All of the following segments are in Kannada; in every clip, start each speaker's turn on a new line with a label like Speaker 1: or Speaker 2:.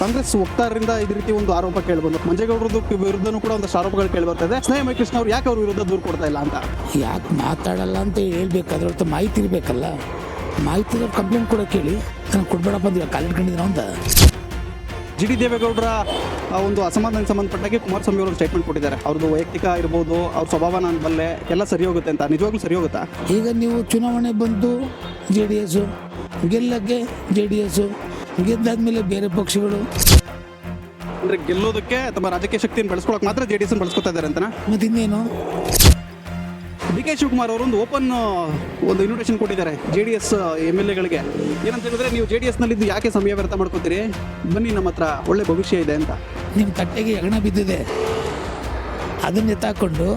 Speaker 1: ಕಾಂಗ್ರೆಸ್ ವಕ್ತಾರರಿಂದ ಇದೇ ರೀತಿ ಒಂದು ಆರೋಪ ಕೇಳಬಹುದು ಮಂಜೇಗೌಡರದ್ದು ವಿರುದ್ಧನೂ ಕೂಡ ಒಂದಷ್ಟು ಆರೋಪಗಳು ಕೇಳಿ ಇದೆ ಸ್ನೇಹ ಮೈಕೃಷ್ಣ ಅವ್ರು ಯಾಕೆ ಅವ್ರ ವಿರುದ್ಧ ದೂರು ಕೊಡ್ತಾ ಇಲ್ಲ ಅಂತ?
Speaker 2: ಯಾಕೆ ಮಾತಾಡಲ್ಲ ಅಂತ ಹೇಳ್ಬೇಕು. ಹೊರತು ಮಾಹಿತಿ ಇರಬೇಕಲ್ಲ. ಮಾಹಿತಿ ಕಂಪ್ಲೇಂಟ್ ಕೂಡ ಕೇಳಿ. ನಾನು ಕೊಡ್ಬೇಡಪ್ಪ ಅಂತ ಕಾಲ್ ಇಟ್ಕೊಂಡಿದ್ದೀನಿ ಅಂತ.
Speaker 1: ಜಿ ಡಿ ದೇವೇಗೌಡರ ಒಂದು ಅಸಮಾಧಾನ ಸಂಬಂಧಪಟ್ಟಾಗೆ ಕುಮಾರಸ್ವಾಮಿ ಅವರು ಸ್ಟೇಟ್ಮೆಂಟ್ ಕೊಟ್ಟಿದ್ದಾರೆ. ಅವ್ರದ್ದು ವೈಯಕ್ತಿಕ ಇರ್ಬೋದು ಅವ್ರ ಸ್ವಭಾವ ನಾನು ಬಲ್ಲೆ ಎಲ್ಲ ಸರಿ ಹೋಗುತ್ತೆ ಅಂತ. ನಿಜವಾಗ್ಲೂ ಸರಿ ಹೋಗುತ್ತಾ?
Speaker 2: ಈಗ ನೀವು ಚುನಾವಣೆ ಬಂದು ಜೆ ಡಿ ಎಸ್ ಗೆಲ್ಲಕ್ಕೆ ಜೆ ಡಿ ಎಸ್ಸು ಗೆದ್ದಾದ್ಮೇಲೆ ಬೇರೆ ಪಕ್ಷಗಳು.
Speaker 1: ಅಂದ್ರೆ ಗೆಲ್ಲೋದಕ್ಕೆ ತಮ್ಮ ರಾಜಕೀಯ ಶಕ್ತಿಯನ್ನು ಬೆಳೆಸ್ಕೊಳಕ್ ಮಾತ್ರ ಜೆ ಡಿ ಎಸ್ ಬಳಸ್ಕೊತಾ ಇದ್ದಾರೆ ಅಂತನಾ?
Speaker 2: ಮತ್ತು ಇನ್ನೇನು?
Speaker 1: ಡಿ ಕೆ ಶಿವಕುಮಾರ್ ಅವರು ಒಂದು ಓಪನ್ ಒಂದು ಇನ್ವಿಟೇಷನ್ ಕೊಟ್ಟಿದ್ದಾರೆ J D S M L ಎಗಳಿಗೆ. ಏನಂತ ಹೇಳಿದ್ರೆ ನೀವು ಜೆ ಡಿ ಎಸ್ನಲ್ಲಿದ್ದು ಯಾಕೆ ಸಮಯ ವ್ಯರ್ಥ ಮಾಡ್ಕೋತೀರಿ? ಬನ್ನಿ ನಮ್ಮ ಹತ್ರ ಒಳ್ಳೆ ಭವಿಷ್ಯ ಇದೆ ಅಂತ.
Speaker 2: ನಿಮ್ಮ ತಟ್ಟೆಗೆ ಹೆಗಣ ಬಿದ್ದಿದೆ. ಅದನ್ನ ಎತ್ತಾಕೊಂಡು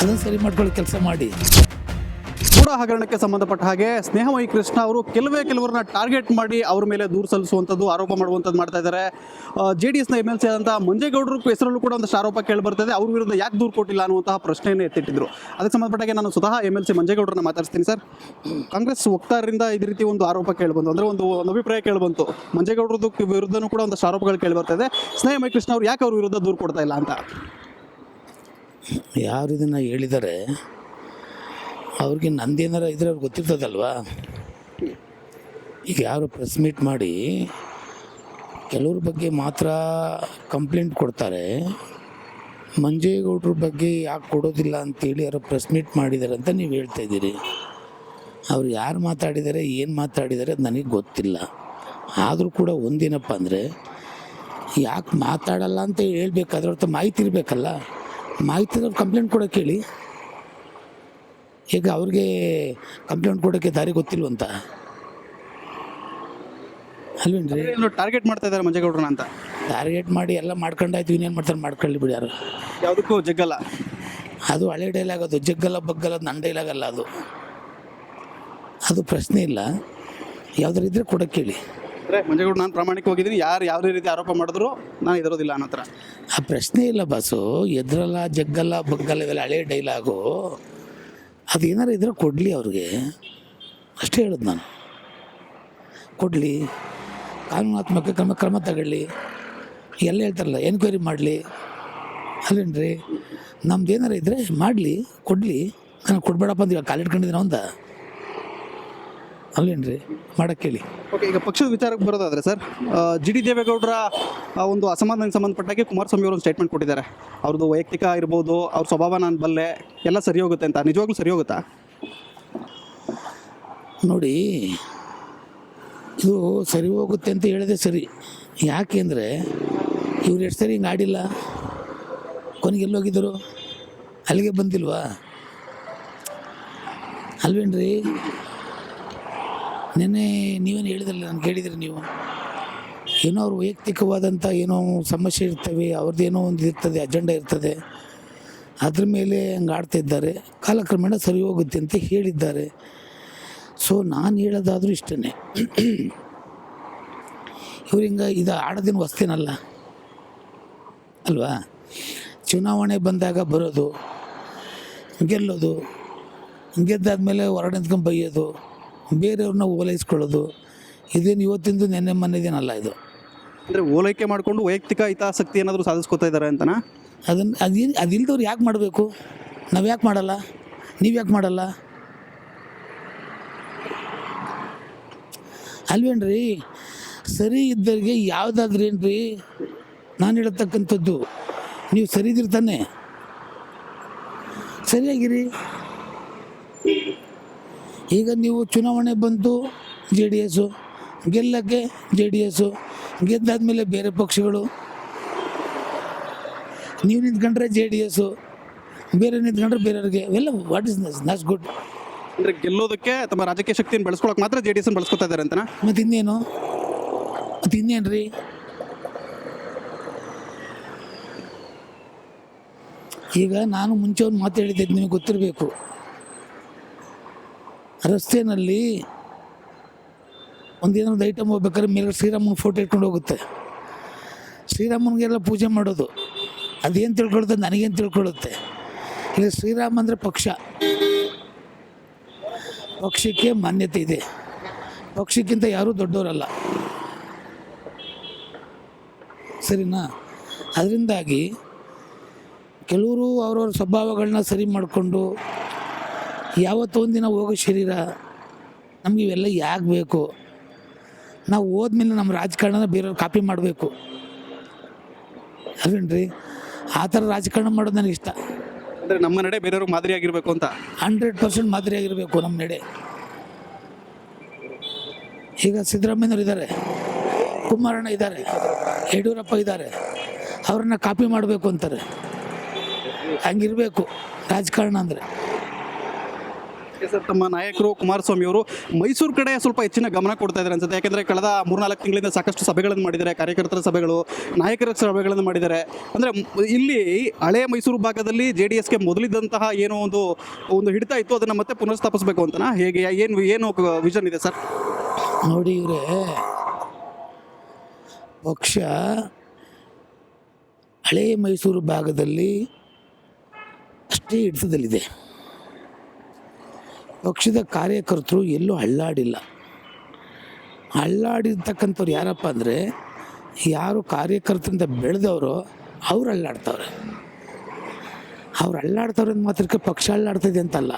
Speaker 2: ಅದನ್ನು ಸರಿ ಮಾಡ್ಕೊಳ್ಳೋ ಕೆಲಸ ಮಾಡಿ.
Speaker 1: ಕೂಡ ಹಗರಣಕ್ಕೆ ಸಂಬಂಧಪಟ್ಟ ಹಾಗೆ ಸ್ನೇಹಮಯಿ ಕೃಷ್ಣ ಅವರು ಕೆಲವೇ ಕೆಲವರನ್ನ ಟಾರ್ಗೆಟ್ ಮಾಡಿ ಅವ್ರ ಮೇಲೆ ದೂರು ಸಲ್ಲಿಸುವಂಥದ್ದು, ಆರೋಪ ಮಾಡುವಂಥದ್ದು ಮಾಡ್ತಾ ಇದ್ದಾರೆ. ಜೆ ಡಿ ಎಸ್ನ ಎಂ ಎಲ್ ಸಿ ಆದಂಥ ಮಂಜೇಗೌಡರು ಹೆಸರಲ್ಲೂ ಕೂಡ ಒಂದಷ್ಟು ಆರೋಪ ಕೇಳಿ ಬರ್ತದೆ ಅವ್ರ ವಿರುದ್ಧ ಯಾಕೆ ದೂರು ಕೊಟ್ಟಿಲ್ಲ ಅನ್ನುವಂತಹ ಪ್ರಶ್ನೆಯನ್ನು ಎತ್ತಿಟ್ಟಿದ್ರು. ಅದಕ್ಕೆ ಸಂಬಂಧಪಟ್ಟಾಗೆ ನಾನು ಸ್ವತಃ ಎಂ ಎಲ್ ಸಿ ಮಂಜೇಗೌಡರನ್ನ ಮಾತಾಡ್ತೀನಿ ಸರ್. ಕಾಂಗ್ರೆಸ್ ವಕ್ತಾರರಿಂದ ಇದೇ ರೀತಿ ಒಂದು ಆರೋಪ ಕೇಳಿಬಂತು ಅಂದರೆ ಒಂದು ಅಭಿಪ್ರಾಯ ಕೇಳಿಬಂತು ಮಂಜೇಗೌಡರದ್ದು ವಿರುದ್ಧನೂ ಕೂಡ ಒಂದಷ್ಟು ಆರೋಪಗಳು ಕೇಳಿ ಬರ್ತದೆ ಸ್ನೇಹಮಯಿ ಕೃಷ್ಣ ಅವರು ಯಾಕೆ ಅವ್ರ ವಿರುದ್ಧ ದೂರು ಕೊಡ್ತಾ ಇಲ್ಲ ಅಂತ?
Speaker 2: ಯಾರು ಇದನ್ನು ಹೇಳಿದ್ದಾರೆ ಅವ್ರಿಗೆ ನಂದೇನಾರ ಇದ್ರೆ ಅವ್ರಿಗೆ ಗೊತ್ತಿರ್ತದಲ್ವಾ? ಈಗ ಯಾರು ಪ್ರೆಸ್ ಮೀಟ್ ಮಾಡಿ ಕೆಲವ್ರ ಬಗ್ಗೆ ಮಾತ್ರ ಕಂಪ್ಲೇಂಟ್ ಕೊಡ್ತಾರೆ. ಮಂಜೇಗೌಡ್ರ ಬಗ್ಗೆ ಯಾಕೆ ಕೊಡೋದಿಲ್ಲ ಅಂತೇಳಿ ಯಾರು ಪ್ರೆಸ್ ಮೀಟ್ ಮಾಡಿದ್ದಾರೆ ಅಂತ ನೀವು ಹೇಳ್ತಾ ಇದ್ದೀರಿ. ಅವ್ರು ಯಾರು ಮಾತಾಡಿದ್ದಾರೆ ಏನು ಮಾತಾಡಿದ್ದಾರೆ ಅದು ನನಗೆ ಗೊತ್ತಿಲ್ಲ. ಆದರೂ ಕೂಡ ಒಂದೇನಪ್ಪ ಅಂದರೆ ಯಾಕೆ ಮಾತಾಡಲ್ಲ ಅಂತ ಹೇಳ್ಬೇಕಾದ್ರೆ ಅವ್ರ ಮಾಹಿತಿ ಇರಬೇಕಲ್ಲ? ಮಾಹಿತಿ ಕಂಪ್ಲೇಂಟ್ ಕೊಡೋಕ್ಕೆ ಹೇಳಿ. ಈಗ ಅವ್ರಿಗೆ ಕಂಪ್ಲೇಂಟ್ ಕೊಡೋಕ್ಕೆ ದಾರಿ ಗೊತ್ತಿಲ್ವಂತ? ಅಲ್ವೇನ್ರಿ?
Speaker 1: ಟಾರ್ಗೆಟ್ ಮಾಡ್ತಾ ಇದ್ದಾರೆ ಮಂಜೇಗೌಡ್ರನ್ನ ಅಂತ.
Speaker 2: ಟಾರ್ಗೆಟ್ ಮಾಡಿ ಎಲ್ಲ ಮಾಡ್ಕೊಂಡಾಯ್ತು ಇನ್ನೇನು ಮಾಡ್ತಾರೆ ಮಾಡ್ಕೊಳ್ಳಿ ಬಿಡಿ ಯಾರು.
Speaker 1: ಯಾವುದಕ್ಕೂ ಜಗ್ಗಲ್ಲ.
Speaker 2: ಅದು ಹಳೆ ಡೈಲಾಗ್ ಅದು ಜಗ್ಗಲ್ಲ ಬಗ್ಗಲ್ಲ ಅದು ನನ್ನ ಡೈಲಾಗ್ ಅಲ್ಲ ಅದು. ಅದು ಪ್ರಶ್ನೆ ಇಲ್ಲ. ಯಾವ್ದಾರು ಇದ್ರೆ ಕೊಡಕ್ಕೆ ಹೇಳಿ
Speaker 1: ಅಂದ್ರೆ ಮಂಜೇಗೌಡ ನಾನು ಪ್ರಾಮಾಣಿಕವಾಗಿದ್ದೀನಿ ಯಾರು ಯಾವುದೇ ರೀತಿ ಆರೋಪ ಮಾಡಿದ್ರು ನಾನು ಇದರೋದಿಲ್ಲ ಅನ್ನೋ
Speaker 2: ಆ ಪ್ರಶ್ನೆ ಇಲ್ಲ ಬಸ್ಸು ಎದ್ರಲ್ಲ ಜಗ್ಗಲ್ಲ ಬಗ್ಗಲ್ಲ ಇವೆಲ್ಲ ಹಳೆ ಡೈಲಾಗು ಅದು ಏನಾರು ಇದ್ರೆ ಕೊಡಲಿ ಅವ್ರಿಗೆ. ಅಷ್ಟೇ ಹೇಳೋದು ನಾನು. ಕೊಡಲಿ, ಕಾನೂನಾತ್ಮಕ ಕ್ರಮ ಕ್ರಮ ತಗೊಳ್ಳಿ. ಎಲ್ಲ ಹೇಳ್ತಾರಲ್ಲ ಎನ್ಕ್ವೈರಿ ಮಾಡಲಿ. ಅಲ್ಲೇನ್ರಿ? ನಮ್ದು ಏನಾರು ಇದ್ದರೆ ಮಾಡಲಿ, ಕೊಡಲಿ. ನಾನು ಕೊಡ್ಬೇಡಪ್ಪ ಅಂತ ಕಾಲು ಇಟ್ಕೊಂಡಿದ್ದೀನ ಅಂತ. ಅಲ್ಲೇನ್ರಿ? ಮಾಡಕ್ಕೆ ಹೇಳಿ
Speaker 1: ಓಕೆ ಈಗ ಪಕ್ಷದ ವಿಚಾರಕ್ಕೆ ಬರೋದಾದ್ರೆ ಸರ್ ಜಿ ಡಿ ದೇವೇಗೌಡರ ಆ, ಒಂದು ಅಸಮಾಧಾನಕ್ಕೆ ಸಂಬಂಧಪಟ್ಟಾಗೆ ಕುಮಾರಸ್ವಾಮಿ ಅವರು ಒಂದು ಸ್ಟೇಟ್ಮೆಂಟ್ ಕೊಟ್ಟಿದ್ದಾರೆ. ಅವ್ರದ್ದು ವೈಯಕ್ತಿಕ ಇರ್ಬೋದು ಅವ್ರ ಸ್ವಭಾವ ನಾನು ಬಲ್ಲೆ ಎಲ್ಲ ಸರಿ ಹೋಗುತ್ತೆ ಅಂತ. ನಿಜವಾಗ್ಲೂ ಸರಿ ಹೋಗುತ್ತಾ?
Speaker 2: ನೋಡಿ ಇದು ಸರಿ ಹೋಗುತ್ತೆ ಅಂತ ಹೇಳಿದೆ ಸರಿ. ಯಾಕೆ ಅಂದರೆ ಇವ್ರು ಎಷ್ಟು ಸರಿ ಹಿಂಗೆ ಆಡಿಲ್ಲ? ಕೊನೆಗೆ ಎಲ್ಲೋಗಿದ್ದರು? ಅಲ್ಲಿಗೆ ಬಂದಿಲ್ವಾ? ಅಲ್ವೇನ್ರಿ? ನಿನ್ನೆ ನೀವೇನು ಹೇಳಿದ್ರಲ್ಲ, ನಾನು ಕೇಳಿದ್ರಿ ನೀವು. ಏನೋ ಅವ್ರ ವೈಯಕ್ತಿಕವಾದಂಥ ಏನೋ ಸಮಸ್ಯೆ ಇರ್ತವೆ ಅವ್ರದ್ದೇನೋ ಒಂದು ಇರ್ತದೆ, ಅಜೆಂಡಾ ಇರ್ತದೆ. ಅದ್ರ ಮೇಲೆ ಹಂಗೆ ಆಡ್ತಿದ್ದಾರೆ ಕಾಲಕ್ರಮೇಣ ಸರಿ ಹೋಗುತ್ತೆ ಅಂತ ಹೇಳಿದ್ದಾರೆ. ಸೊ ನಾನು ಹೇಳೋದಾದರೂ ಇಷ್ಟೇ ಇವ್ರು ಹಿಂಗೆ ಇದು ಆಡೋದಿನ ವಸ್ತೇನಲ್ಲ. ಅಲ್ವಾ? ಚುನಾವಣೆ ಬಂದಾಗ ಬರೋದು, ಗೆಲ್ಲೋದು, ಗೆದ್ದಾದ್ಮೇಲೆ ಹೊರಗಡೆ ನಿಂತ್ಕೊಂಡು ಬೈಯೋದು ಬೇರೆಯವ್ರನ್ನ ಓಲೈಸ್ಕೊಳ್ಳೋದು ಇದೇನು ಇವತ್ತಿಂದು ನೆನ್ನೆ ಮೊನ್ನೆದೇನಲ್ಲ ಇದು.
Speaker 1: ಅಂದರೆ ಓಲೈಕೆ ಮಾಡಿಕೊಂಡು ವೈಯಕ್ತಿಕ ಹಿತಾಸಕ್ತಿ ಏನಾದರೂ ಸಾಧಿಸ್ಕೊತಾ ಇದ್ದಾರೆ ಅಂತನಾ?
Speaker 2: ಅದನ್ನು ಅದೇನು ಅದಿಲ್ದವ್ರು ಯಾಕೆ ಮಾಡಬೇಕು? ನಾವು ಯಾಕೆ ಮಾಡಲ್ಲ? ನೀವು ಯಾಕೆ ಮಾಡಲ್ಲ? ಅಲ್ವೇನ್ರಿ? ಸರಿ ಇದ್ದವ್ರಿಗೆ ಯಾವುದಾದ್ರೇನ್ರಿ ನಾನು ಹೇಳತಕ್ಕಂಥದ್ದು ನೀವು ಸರಿ ಇದ್ದಿರ್ತಾನೆ ಸರಿಯಾಗಿರಿ. ಈಗ ನೀವು ಚುನಾವಣೆ ಬಂತು ಜೆ ಡಿ ಎಸ್ಸು ಗೆಲ್ಲಕ್ಕೆ ಜೆ ಡಿ ಎಸ್ಸು ಗೆದ್ದಾದ್ಮೇಲೆ ಬೇರೆ ಪಕ್ಷಗಳು. ನೀವು ನಿಂತ್ಕೊಂಡ್ರೆ ಜೆ ಡಿ ಎಸ್ಸು ಬೇರೆ ನಿಂತ್ಕೊಂಡ್ರೆ ಬೇರೆಯವ್ರಿಗೆ ಎಲ್ಲ ವಾಟ್ ಇಸ್ ನಸ್ ನಸ್ ಗುಡ್
Speaker 1: ಅಂದರೆ ಗೆಲ್ಲೋದಕ್ಕೆ ತಮ್ಮ ರಾಜಕೀಯ ಶಕ್ತಿಯನ್ನು ಬೆಳೆಸ್ಕೊಳಕ್ಕೆ ಮಾತ್ರ ಜೆ ಡಿ ಎಸ್ನ ಬಳಸ್ಕೊತಾ ಇದ್ದಾರೆ ಅಂತನಾ?
Speaker 2: ಮತ್ತು ಇನ್ನೇನು? ಮತ್ತು ಇನ್ನೇನು ರೀ ಈಗ ನಾನು ಮುಂಚೆ ಒಂದು ಮಾತು ಹೇಳಿದ್ದೆ ನಿಮಗೆ ಗೊತ್ತಿರಬೇಕು. ರಸ್ತೆಯಲ್ಲಿ ಒಂದೇನೋ ಒಂದು ಐಟಮ್ ಹೋಗ್ಬೇಕಾದ್ರೆ ಮೇಲೆ ಶ್ರೀರಾಮನ ಫೋಟೋ ಇಟ್ಕೊಂಡು ಹೋಗುತ್ತೆ. ಶ್ರೀರಾಮನಿಗೆಲ್ಲ ಪೂಜೆ ಮಾಡೋದು. ಅದೇನು ತಿಳ್ಕೊಳುತ್ತೆ? ನನಗೇನು ತಿಳ್ಕೊಳ್ಳುತ್ತೆ ಈಗ ಶ್ರೀರಾಮ ಅಂದರೆ ಪಕ್ಷ. ಪಕ್ಷಕ್ಕೆ ಮಾನ್ಯತೆ ಇದೆ. ಪಕ್ಷಕ್ಕಿಂತ ಯಾರೂ ದೊಡ್ಡವರಲ್ಲ. ಸರಿನಾ? ಅದರಿಂದಾಗಿ ಕೆಲವರು ಅವ್ರವ್ರ ಸ್ವಭಾವಗಳನ್ನ ಸರಿ ಮಾಡಿಕೊಂಡು ಯಾವತ್ತೋ ಒಂದಿನ ಹೋಗೋ ಶರೀರ ನಮ್ಗೆ ಇವೆಲ್ಲ ಯಾಕೆ ಬೇಕು ನಾವು ಹೋದ್ಮೇಲೆ ನಮ್ಮ ರಾಜಕಾರಣನ ಬೇರೆಯವ್ರು ಕಾಪಿ ಮಾಡಬೇಕು. ಅದೇನ್ರಿ? ಆ ಥರ ರಾಜಕಾರಣ ಮಾಡೋದು ನನಗೆ ಇಷ್ಟ.
Speaker 1: ಅಂದರೆ ನಮ್ಮ ನಡೆ ಬೇರೆಯವ್ರಿಗೆ ಮಾದರಿ ಆಗಿರಬೇಕು ಅಂತ?
Speaker 2: ಹಂಡ್ರೆಡ್ ಪರ್ಸೆಂಟ್ ಮಾದರಿಯಾಗಿರಬೇಕು ನಮ್ಮ ನಡೆ. ಈಗ ಸಿದ್ದರಾಮಯ್ಯನವರು ಇದ್ದಾರೆ ಕುಮಾರಣ್ಣ ಇದ್ದಾರೆ ಯಡಿಯೂರಪ್ಪ ಇದ್ದಾರೆ ಅವ್ರನ್ನ ಕಾಪಿ ಮಾಡಬೇಕು ಅಂತಾರೆ. ಹಂಗಿರಬೇಕು. ರಾಜಕಾರಣ ಅಂದರೆ.
Speaker 1: ಸರ್. ತಮ್ಮ ನಾಯಕರು ಕುಮಾರಸ್ವಾಮಿ ಅವರು ಮೈಸೂರು ಕಡೆ ಸ್ವಲ್ಪ ಹೆಚ್ಚಿನ ಗಮನ ಕೊಡ್ತಾ ಇದ್ದಾರೆ ಅನ್ಸುತ್ತೆ. ಯಾಕಂದ್ರೆ ಕಳೆದ ಮೂರ್ನಾಲ್ಕು ತಿಂಗಳಿಂದ ಸಾಕಷ್ಟು ಸಭೆಗಳನ್ನು ಮಾಡಿದ್ದಾರೆ, ಕಾರ್ಯಕರ್ತರ ಸಭೆಗಳು, ನಾಯಕರ ಸಭೆಗಳನ್ನು ಮಾಡಿದ್ದಾರೆ. ಅಂದರೆ ಇಲ್ಲಿ ಹಳೆ ಮೈಸೂರು ಭಾಗದಲ್ಲಿ ಜೆ ಡಿ ಎಸ್ಗೆ ಮೊದಲಿದ್ದಂತಹ ಏನೋ ಒಂದು ಒಂದು ಹಿಡಿತ ಇತ್ತು, ಅದನ್ನು ಮತ್ತೆ ಪುನರ್ಸ್ಥಾಪಿಸಬೇಕು ಅಂತನಾ? ಹೇಗೆ, ಏನು ಏನು ವಿಷನ್ ಇದೆ ಸರ್?
Speaker 2: ನೋಡಿ ಪಕ್ಷ ಹಳೇ ಮೈಸೂರು ಭಾಗದಲ್ಲಿ ಅಷ್ಟೇ ಹಿಡಿತದಲ್ಲಿದೆ. ಪಕ್ಷದ ಕಾರ್ಯಕರ್ತರು ಎಲ್ಲೂ ಅಳ್ಳಾಡಿಲ್ಲ. ಅಳ್ಳಾಡಿರ್ತಕ್ಕಂಥವ್ರು ಯಾರಪ್ಪ ಅಂದರೆ, ಯಾರು ಕಾರ್ಯಕರ್ತರಿಂದ ಬೆಳೆದವರು ಅವ್ರು ಅಳ್ಳಾಡ್ತವ್ರೆ. ಅವ್ರು ಅಳ್ಳಾಡ್ತವ್ರೆ ಅಂದ ಮಾತ್ರಕ್ಕೆ ಪಕ್ಷ ಅಳ್ಳಾಡ್ತಿದೆ ಅಂತಲ್ಲ.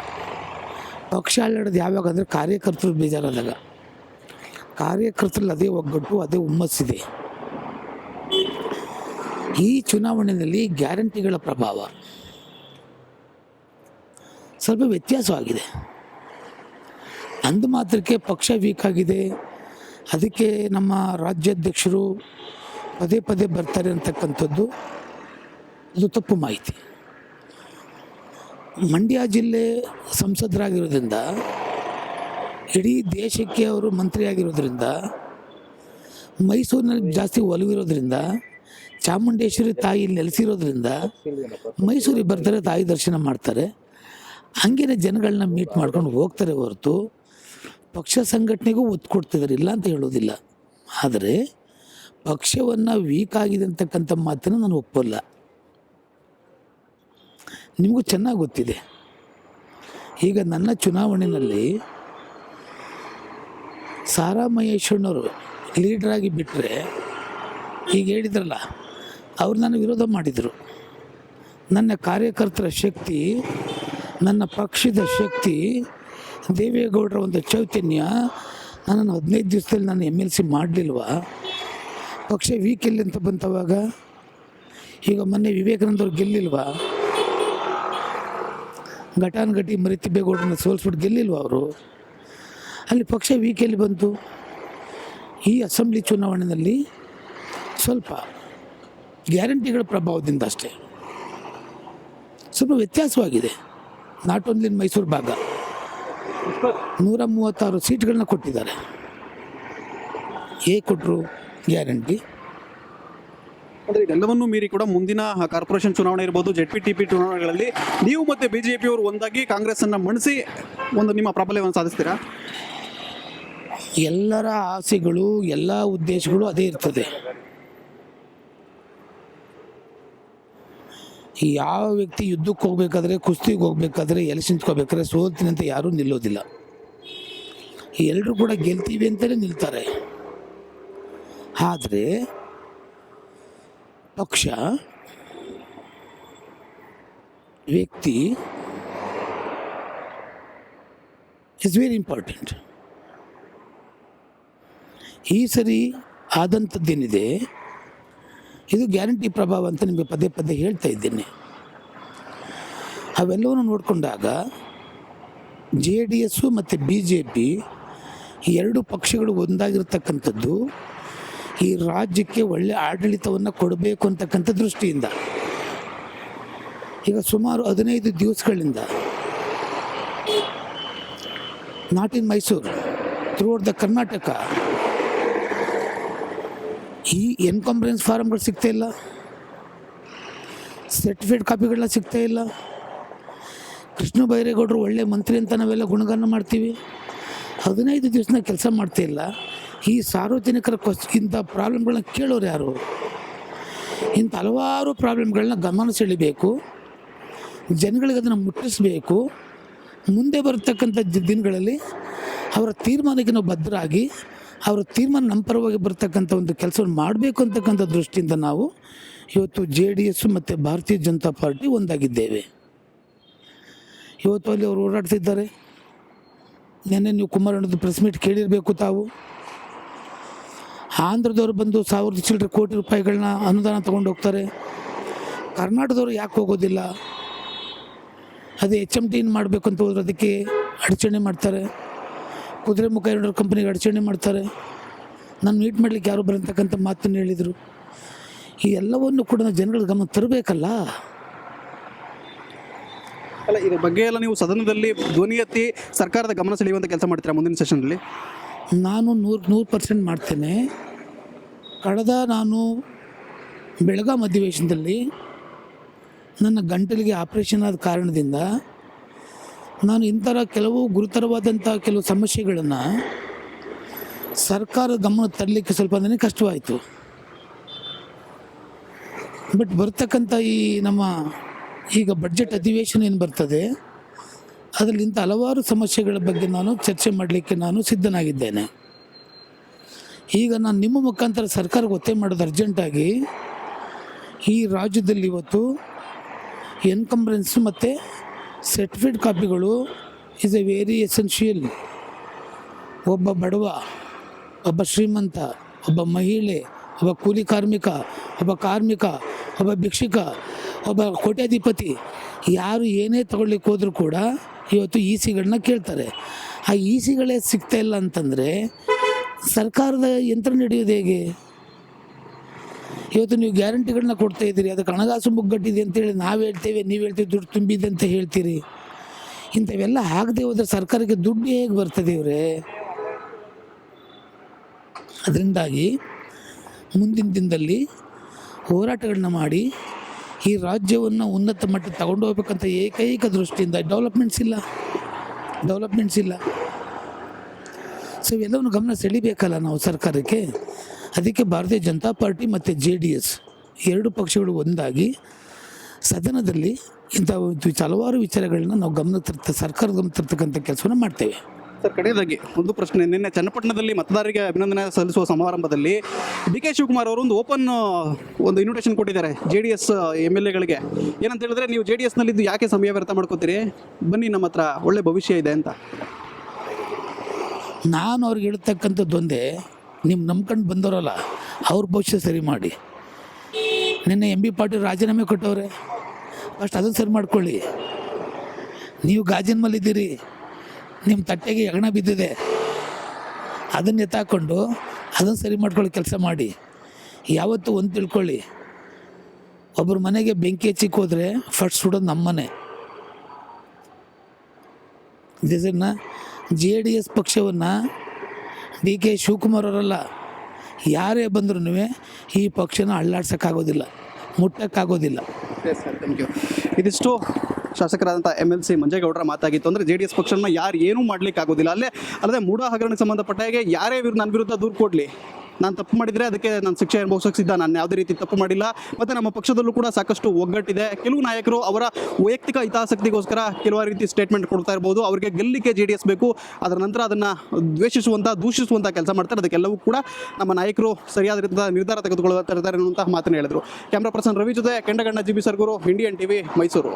Speaker 2: ಪಕ್ಷ ಅಳ್ಳಾಡೋದು ಯಾವಾಗ ಅಂದರೆ ಕಾರ್ಯಕರ್ತರು ಬೇಜಾರಾದಾಗ. ಕಾರ್ಯಕರ್ತರಲ್ಲಿ ಅದೇ ಒಗ್ಗಟ್ಟು, ಅದೇ ಹುಮ್ಮಸ್ಸಿದೆ. ಈ ಚುನಾವಣೆಯಲ್ಲಿ ಗ್ಯಾರಂಟಿಗಳ ಪ್ರಭಾವ. ಸ್ವಲ್ಪ ವ್ಯತ್ಯಾಸವಾಗಿದೆ. ಅಂದು ಮಾತ್ರಕ್ಕೆ ಪಕ್ಷ ವೀಕ್ ಆಗಿದೆ. ಅದಕ್ಕೆ ನಮ್ಮ ರಾಜ್ಯಾಧ್ಯಕ್ಷರು ಪದೇ ಪದೇ ಬರ್ತಾರೆ ಅಂತಕ್ಕಂಥದ್ದು ಇದು ತಪ್ಪು ಮಾಹಿತಿ. ಮಂಡ್ಯ ಜಿಲ್ಲೆ ಸಂಸದರಾಗಿರೋದ್ರಿಂದ, ಇಡೀ ದೇಶಕ್ಕೆ ಅವರು ಮಂತ್ರಿ ಆಗಿರೋದ್ರಿಂದ, ಮೈಸೂರಿನಲ್ಲಿ ಜಾಸ್ತಿ ಒಲವಿರೋದ್ರಿಂದ, ಚಾಮುಂಡೇಶ್ವರಿ ತಾಯಿ ನೆಲೆಸಿರೋದ್ರಿಂದ ಮೈಸೂರಿಗೆ ಬರ್ತಾರೆ, ತಾಯಿ ದರ್ಶನ ಮಾಡ್ತಾರೆ. ಹಂಗೇನೆ ಜನಗಳನ್ನ ಮೀಟ್ ಮಾಡ್ಕೊಂಡು ಹೋಗ್ತಾರೆ ಹೊರತು ಪಕ್ಷ ಸಂಘಟನೆಗೂ ಒತ್ತು ಕೊಡ್ತಿದ್ದಾರೆ ಇಲ್ಲ ಅಂತ ಹೇಳೋದಿಲ್ಲ. ಆದರೆ ಪಕ್ಷವನ್ನು ವೀಕ್ ಆಗಿದೆ ಅಂತಕ್ಕಂಥ ಮಾತನ್ನು ನಾನು ಒಪ್ಪಲ್ಲ. ನಿಮಗೂ ಚೆನ್ನಾಗಿ ಗೊತ್ತಿದೆ. ಈಗ ನನ್ನ ಚುನಾವಣೆಯಲ್ಲಿ ಸಾರಾ ಮಹೇಶ್ವರನವರು ಲೀಡ್ರಾಗಿ ಬಿಟ್ಟರೆ ಈಗ ಹೇಳಿದ್ರಲ್ಲ, ಅವ್ರು ನನ್ನ ವಿರೋಧ ಮಾಡಿದರು. ನನ್ನ ಕಾರ್ಯಕರ್ತರ ಶಕ್ತಿ, ನನ್ನ ಪಕ್ಷದ ಶಕ್ತಿ ದೇವೇಗೌಡರ ಒಂದು ಚೈತನ್ಯ ನಾನು ಹದಿನೈದು ದಿವಸದಲ್ಲಿ ನಾನು ಎಂ ಎಲ್ ಸಿ ಮಾಡಲಿಲ್ವಾ? ಪಕ್ಷ ವೀಕ್ ಎಲ್ಲಿ ಅಂತ ಬಂತವಾಗ? ಈಗ ಮೊನ್ನೆ ವಿವೇಕಾನಂದ ಅವ್ರು ಗೆಲ್ಲಿಲ್ವಾ ಘಟಾನುಘಟಿ ಮರಿತಿಬ್ಬೇಗೌಡರನ್ನ ಸೋಲ್ಸ್ಬಿಟ್ಟು ಗೆಲ್ಲಿಲ್ವ ಅವರು? ಅಲ್ಲಿ ಪಕ್ಷ ವೀಕೆಲ್ಲಿ ಬಂತು? ಈ ಅಸೆಂಬ್ಲಿ ಚುನಾವಣೆಯಲ್ಲಿ ಸ್ವಲ್ಪ ಗ್ಯಾರಂಟಿಗಳ ಪ್ರಭಾವದಿಂದ ಅಷ್ಟೇ. ಸ್ವಲ್ಪ ವ್ಯತ್ಯಾಸವಾಗಿದೆ. ನಾಟ್ ಓನ್ಲಿ ಮೈಸೂರು ಭಾಗ. ನೂರ ಮೂವತ್ತಾರು ಸೀಟ್ಗಳನ್ನ ಕೊಟ್ಟಿದ್ದಾರೆ. ಹೇಗೆ ಕೊಟ್ಟರು ಗ್ಯಾರಂಟಿ.
Speaker 1: ಅಂದರೆ ಇದೆಲ್ಲವನ್ನೂ ಮೀರಿ ಕೂಡ ಮುಂದಿನ ಕಾರ್ಪೊರೇಷನ್ ಚುನಾವಣೆ ಇರ್ಬೋದು ಜೆಡ್ ಪಿ ಟಿ ಪಿ ಚುನಾವಣೆಗಳಲ್ಲಿ ನೀವು ಮತ್ತು ಬಿ ಜೆ ಪಿಯವರು ಒಂದಾಗಿ ಕಾಂಗ್ರೆಸ್ಸನ್ನು ಮಣಿಸಿ ಒಂದು ನಿಮ್ಮ ಪ್ರಾಬಲ್ಯವನ್ನು ಸಾಧಿಸ್ತೀರಾ?
Speaker 2: ಎಲ್ಲರ ಆಸೆಗಳು ಎಲ್ಲ ಉದ್ದೇಶಗಳು ಅದೇ ಇರ್ತದೆ. ಯಾವ ವ್ಯಕ್ತಿ ಯುದ್ಧಕ್ಕೆ ಹೋಗ್ಬೇಕಾದ್ರೆ, ಕುಸ್ತಿಗೆ ಹೋಗ್ಬೇಕಾದ್ರೆ, ಎಲ್ಲಿ ಸಿಂತ್ಕೋಬೇಕಾದ್ರೆ ಸೋತಿನಂತ ಯಾರೂ ನಿಲ್ಲೋದಿಲ್ಲ. ಎಲ್ಲರೂ ಕೂಡ ಗೆಲ್ತೀವಿ ಅಂತಲೇ ನಿಲ್ತಾರೆ. ಆದರೆ, ಪಕ್ಷ, ವ್ಯಕ್ತಿ ಇಸ್ ವೆರಿ ಇಂಪಾರ್ಟೆಂಟ್ ಈ ಸರಿ ಆದಂಥದ್ದೇನಿದೆ ಇದು ಗ್ಯಾರಂಟಿ ಪ್ರಭಾವ ಅಂತ ನಿಮಗೆ ಪದೇ ಪದೇ ಹೇಳ್ತಾ ಇದ್ದೀನಿ. ಅವೆಲ್ಲವನ್ನು ನೋಡಿಕೊಂಡಾಗ ಜೆ ಡಿ ಎಸ್ಸು ಮತ್ತು ಬಿ ಜೆ ಪಿ ಎರಡು ಪಕ್ಷಗಳು ಒಂದಾಗಿರ್ತಕ್ಕಂಥದ್ದು ಈ ರಾಜ್ಯಕ್ಕೆ ಒಳ್ಳೆಯ ಆಡಳಿತವನ್ನು ಕೊಡಬೇಕು ಅಂತಕ್ಕಂಥ ದೃಷ್ಟಿಯಿಂದ. ಈಗ ಸುಮಾರು ಹದಿನೈದು ದಿವಸಗಳಿಂದ not in Mysuru, throughout the Karnataka ಈ ಎನ್ಕಾಂಬ್ರೆನ್ಸ್ ಫಾರಮ್ಗಳು ಸಿಗ್ತಾ ಇಲ್ಲ. ಸರ್ಟಿಫಿಕೇಟ್ ಕಾಪಿಗಳನ್ನ ಸಿಗ್ತಾ ಇಲ್ಲ. ಕೃಷ್ಣ ಬೈರೇಗೌಡರು ಒಳ್ಳೆ ಮಂತ್ರಿ ಅಂತ ನಾವೆಲ್ಲ ಗುಣಗಾನ ಮಾಡ್ತೀವಿ. ಹದಿನೈದು ದಿವಸನ ಕೆಲಸ ಮಾಡ್ತಾ ಇಲ್ಲ. ಈ ಸಾರ್ವಜನಿಕರ ಕ್ವಶ್ ಇಂಥ ಪ್ರಾಬ್ಲಮ್ಗಳನ್ನ ಕೇಳೋರು ಯಾರು? ಇಂಥ ಹಲವಾರು ಪ್ರಾಬ್ಲಮ್ಗಳನ್ನ ಗಮನ ಸೆಳಿಬೇಕು. ಜನಗಳಿಗೆ ಅದನ್ನು ಮುಟ್ಟಿಸಬೇಕು. ಮುಂದೆ ಬರತಕ್ಕಂಥ ದಿನಗಳಲ್ಲಿ ಅವರ ತೀರ್ಮಾನಕ್ಕೆ ನಾವು ಬದ್ಧರಾಗಿ ಅವರ ತೀರ್ಮಾನ ನಮ್ಮ ಪರವಾಗಿ ಬರ್ತಕ್ಕಂಥ ಒಂದು ಕೆಲಸವನ್ನು ಮಾಡಬೇಕು ಅಂತಕ್ಕಂಥ ದೃಷ್ಟಿಯಿಂದ ನಾವು ಇವತ್ತು ಜೆ ಡಿ ಎಸ್ ಮತ್ತು ಭಾರತೀಯ ಜನತಾ ಪಾರ್ಟಿ ಒಂದಾಗಿದ್ದೇವೆ. ಇವತ್ತು ಅಲ್ಲಿ ಅವರು ಓಡಾಡ್ತಿದ್ದಾರೆ ನಿನ್ನೆ ನೀವು ಕುಮಾರಣ್ಣದ ಪ್ರೆಸ್ ಮೀಟ್ ಕೇಳಿರಬೇಕು ತಾವು. ಆಂಧ್ರದವರು ಬಂದು ಸಾವಿರದ ಚಿಲ್ಲರೆ ಕೋಟಿ ರೂಪಾಯಿಗಳನ್ನ ಅನುದಾನ ತೊಗೊಂಡು ಹೋಗ್ತಾರೆ. ಕರ್ನಾಟಕದವರು ಯಾಕೆ ಹೋಗೋದಿಲ್ಲ? ಅದೇ ಎಚ್ ಎಂ ಟಿನ್ ಮಾಡಬೇಕು ಅಂತ ಹೋದ್ರೆ ಅದಕ್ಕೆ ಅಡಚಣೆ ಮಾಡ್ತಾರೆ. ಕುದುರೆಮುಖ ಎರಡು ಕಂಪ್ನಿಗೆ ಅಡಚಣೆ ಮಾಡ್ತಾರೆ. ನಾನು ಮೀಟ್ ಮಾಡ್ಲಿಕ್ಕೆ ಯಾರು ಬರಂತಕ್ಕಂಥ ಮಾತನ್ನು ಹೇಳಿದರು. ಈ ಎಲ್ಲವನ್ನು ಕೂಡ ಜನಗಳ ಗಮನ ತರಬೇಕಲ್ಲ?
Speaker 1: ಅಲ್ಲ ಇದ್ರ ಬಗ್ಗೆ ಎಲ್ಲ ನೀವು ಸದನದಲ್ಲಿ ಧ್ವನಿ ಎತ್ತಿ ಸರ್ಕಾರದ ಗಮನ ಸೆಳೆಯುವಂಥ ಕೆಲಸ ಮಾಡ್ತೀರಾ ಮುಂದಿನ ಸೆಷನ್ನಲ್ಲಿ
Speaker 2: ನಾನು ನೂರು ನೂರು ಪರ್ಸೆಂಟ್ ಮಾಡ್ತೇನೆ. ಕಳೆದ ನಾನು ಬೆಳಗಾಂ ಅಧಿವೇಶನದಲ್ಲಿ ನನ್ನ ಗಂಟಲಿಗೆ ಆಪ್ರೇಷನ್ ಆದ ಕಾರಣದಿಂದ ನಾನು ಇಂಥರ ಕೆಲವು ಗುರುತರವಾದಂಥ ಕೆಲವು ಸಮಸ್ಯೆಗಳನ್ನು ಸರ್ಕಾರ ಗಮನ ತರಲಿಕ್ಕೆ ಸ್ವಲ್ಪ ಅಂದರೆ ಕಷ್ಟವಾಯಿತು. ಬಟ್ ಬರ್ತಕ್ಕಂಥ ಈ ನಮ್ಮ ಈಗ ಬಡ್ಜೆಟ್ ಅಧಿವೇಶನ ಏನು ಬರ್ತದೆ ಅದರಲ್ಲಿ ಇಂಥ ಹಲವಾರು ಸಮಸ್ಯೆಗಳ ಬಗ್ಗೆ ನಾನು ಚರ್ಚೆ ಮಾಡಲಿಕ್ಕೆ ನಾನು ಸಿದ್ಧನಾಗಿದ್ದೇನೆ. ಈಗ ನಾನು ನಿಮ್ಮ ಮುಖಾಂತರ ಸರ್ಕಾರಕ್ಕೆ ಗೊತ್ತೇ ಮಾಡೋದು ಅರ್ಜೆಂಟಾಗಿ ಈ ರಾಜ್ಯದಲ್ಲಿ ಇವತ್ತು ಎನ್ಕಂಬ್ರೆನ್ಸ್ ಮತ್ತು ಸರ್ಟಿಫಿಕೇಟ್ ಕಾಪಿಗಳು ಇಸ್ ಎ ವೆರಿ ಎಸೆನ್ಷಿಯಲ್ ಒಬ್ಬ ಬಡವ, ಒಬ್ಬ ಶ್ರೀಮಂತ, ಒಬ್ಬ ಮಹಿಳೆ, ಒಬ್ಬ ಕೂಲಿ ಕಾರ್ಮಿಕ, ಒಬ್ಬ ಕಾರ್ಮಿಕ, ಒಬ್ಬ ಭಿಕ್ಷಿಕ, ಒಬ್ಬ ಕೋಟ್ಯಾಧಿಪತಿ, ಯಾರು ಏನೇ ತಗೊಳ್ಳಿಕ್ಕೆ ಹೋದರೂ ಕೂಡ ಇವತ್ತು ಇ ಸಿಗಳನ್ನ ಕೇಳ್ತಾರೆ. ಆ ಇ ಸಿಗಳೇ ಸಿಗ್ತಾ ಇಲ್ಲ ಅಂತಂದರೆ ಸರ್ಕಾರದ ಯಂತ್ರ ನಡೆಯೋದು ಹೇಗೆ? ಇವತ್ತು ನೀವು ಗ್ಯಾರಂಟಿಗಳನ್ನ ಕೊಡ್ತಾ ಇದ್ದೀರಿ ಅದಕ್ಕೆ ಹಣಕಾಸು ಮುಗ್ಗಟ್ಟಿದೆ ಅಂತೇಳಿ ನಾವು ಹೇಳ್ತೇವೆ, ನೀವು ಹೇಳ್ತೀವಿ, ದುಡ್ಡು ತುಂಬಿದೆ ಅಂತ ಹೇಳ್ತೀರಿ. ಇಂಥವೆಲ್ಲ ಆಗದೆ ಹೋದ್ರೆ ಸರ್ಕಾರಕ್ಕೆ ದುಡ್ಡು ಹೇಗೆ ಬರ್ತದೆ ಇವರೇ? ಅದರಿಂದಾಗಿ ಮುಂದಿನ ದಿನದಲ್ಲಿ ಹೋರಾಟಗಳನ್ನ ಮಾಡಿ ಈ ರಾಜ್ಯವನ್ನು ಉನ್ನತ ಮಟ್ಟಕ್ಕೆ ತಗೊಂಡು ಹೋಗ್ಬೇಕಂತ ಏಕೈಕ ದೃಷ್ಟಿಯಿಂದ ಡೆವಲಪ್ಮೆಂಟ್ಸ್ ಇಲ್ಲ ಡೆವಲಪ್ಮೆಂಟ್ಸ್ ಇಲ್ಲ. ಸೊ ಇವೆಲ್ಲವನ್ನು ಗಮನ ಸೆಳಿಬೇಕಲ್ಲ ನಾವು ಸರ್ಕಾರಕ್ಕೆ? ಅದಕ್ಕೆ ಭಾರತೀಯ ಜನತಾ ಪಾರ್ಟಿ ಮತ್ತು ಜೆ ಡಿ ಎಸ್ ಎರಡು ಪಕ್ಷಗಳು ಒಂದಾಗಿ ಸದನದಲ್ಲಿ ಇಂಥ ಹಲವಾರು ವಿಚಾರಗಳನ್ನ ನಾವು ಗಮನ ತರ್ತ ಸರ್ಕಾರ ಗಮನ ತರ್ತಕ್ಕಂಥ ಕೆಲಸವನ್ನು ಮಾಡ್ತೇವೆ.
Speaker 1: ಸರ್ ಕಡೆಯದಾಗಿ ಒಂದು ಪ್ರಶ್ನೆ. ನಿನ್ನೆ ಚನ್ನಪಟ್ಟಣದಲ್ಲಿ ಮತದಾರರಿಗೆ ಅಭಿನಂದನೆ ಸಲ್ಲಿಸುವ ಸಮಾರಂಭದಲ್ಲಿ ಡಿ ಕೆ ಶಿವಕುಮಾರ್ ಅವರು ಒಂದು ಓಪನ್ ಒಂದು ಇನ್ವಿಟೇಷನ್ ಕೊಟ್ಟಿದ್ದಾರೆ J D S M L ಎಗಳಿಗೆ. ಏನಂತ ಹೇಳಿದ್ರೆ ನೀವು ಜೆ ಡಿ ಎಸ್ನಲ್ಲಿದ್ದು ಯಾಕೆ ಸಮಯ ವ್ಯರ್ಥ ಮಾಡ್ಕೋತೀರಿ? ಬನ್ನಿ ನಮ್ಮ ಹತ್ರ ಒಳ್ಳೆ ಭವಿಷ್ಯ ಇದೆ ಅಂತ.
Speaker 2: ನಾನು ಅವ್ರಿಗೆ ಹೇಳ್ತಕ್ಕಂಥದ್ದು ಒಂದೇ ನಿಮ್ಮ ನಂಬ್ಕೊಂಡು ಬಂದವರಲ್ಲ, ಅವ್ರ ಭವಿಷ್ಯ ಸರಿ ಮಾಡಿ. ನಿನ್ನೆ ಎಂ ಬಿ ಪಾಟೀಲ್ ರಾಜೀನಾಮೆ ಕೊಟ್ಟವ್ರೆ ಫಸ್ಟ್ ಅದನ್ನು ಸರಿ ಮಾಡ್ಕೊಳ್ಳಿ. ನೀವು ಗಾಜಿನ ಮಲ್ಲಿದ್ದೀರಿ ನಿಮ್ಮ ತಟ್ಟೆಗೆ ಹೆಗಣ ಬಿದ್ದಿದೆ. ಅದನ್ನು ಎತ್ತಾಕೊಂಡು ಅದನ್ನು ಸರಿ ಮಾಡ್ಕೊಳ್ಳಿ ಕೆಲಸ ಮಾಡಿ. ಯಾವತ್ತೂ ಒಂದು ತಿಳ್ಕೊಳ್ಳಿ. ಒಬ್ಬರ ಮನೆಗೆ ಬೆಂಕಿ ಹಚ್ಚಿಕ್ಕೆ ಹೋದರೆ ಫಸ್ಟ್ ಸುಡೋದು ನಮ್ಮ ಮನೆ. ಜೆ ಡಿ ಎಸ್ ಪಕ್ಷವನ್ನು ಡಿ ಕೆ ಶಿವಕುಮಾರ್ ಅವರಲ್ಲ ಯಾರೇ ಬಂದ್ರೂ ಈ ಪಕ್ಷನ ಅಳ್ಳಾಡ್ಸೋಕ್ಕಾಗೋದಿಲ್ಲ, ಮುಟ್ಟಕ್ಕಾಗೋದಿಲ್ಲ.
Speaker 1: ಥ್ಯಾಂಕ್ ಯು ಇದಿಷ್ಟು ಶಾಸಕರಾದಂಥ ಎಂ ಎಲ್ ಸಿ ಮಂಜೇಗೌಡರ ಮಾತಾಗಿತ್ತು ಅಂದರೆ ಜೆ ಡಿ ಎಸ್ ಪಕ್ಷನ ಯಾರು ಏನೂ ಮಾಡ್ಲಿಕ್ಕೆ ಆಗೋದಿಲ್ಲ ಅಲ್ಲೇ ಅಲ್ಲದೆ ಮೂಢ ಹಗರಣಕ್ಕೆ ಸಂಬಂಧಪಟ್ಟ ಹಾಗೆ ಯಾರೇ ನನ್ನ ವಿರುದ್ಧ ದೂರು ಕೊಡಲಿ. ನಾನು ತಪ್ಪು ಮಾಡಿದರೆ ಅದಕ್ಕೆ ನಾನು ಶಿಕ್ಷೆ ಅನುಭವಿಸೋಕೆ ಸಿದ್ಧ. ನಾನು ಯಾವುದೇ ರೀತಿ ತಪ್ಪು ಮಾಡಿಲ್ಲ. ಮತ್ತು ನಮ್ಮ ಪಕ್ಷದಲ್ಲೂ ಕೂಡ ಸಾಕಷ್ಟು ಒಗ್ಗಟ್ಟಿದೆ. ಕೆಲವು ನಾಯಕರು ಅವರ ವೈಯಕ್ತಿಕ ಹಿತಾಸಕ್ತಿಗೋಸ್ಕರ ಕೆಲವು ರೀತಿ ಸ್ಟೇಟ್ಮೆಂಟ್ ಕೊಡ್ತಾ ಇರ್ಬೋದು. ಅವರಿಗೆ ಗೆಲ್ಲಿಕೆ ಜೆ ಡಿ ಎಸ್ ಬೇಕು. ಅದರ ನಂತರ ಅದನ್ನು ದ್ವೇಷಿಸುವಂಥ ದೂಷಿಸುವಂಥ ಕೆಲಸ ಮಾಡ್ತಾರೆ. ಅದಕ್ಕೆಲ್ಲವೂ ಕೂಡ ನಮ್ಮ ನಾಯಕರು ಸರಿಯಾದ ರೀತಿಯ ನಿರ್ಧಾರ ತೆಗೆದುಕೊಳ್ಳುತ್ತಾರೆ ಅನ್ನುವಂಥ ಮಾತನ್ನು ಹೇಳಿದರು. ಕ್ಯಾಮ್ರಾ ಪರ್ಸನ್ ರವಿ ಜೊತೆ Kendaganna G B Sargur Indian TV Mysuru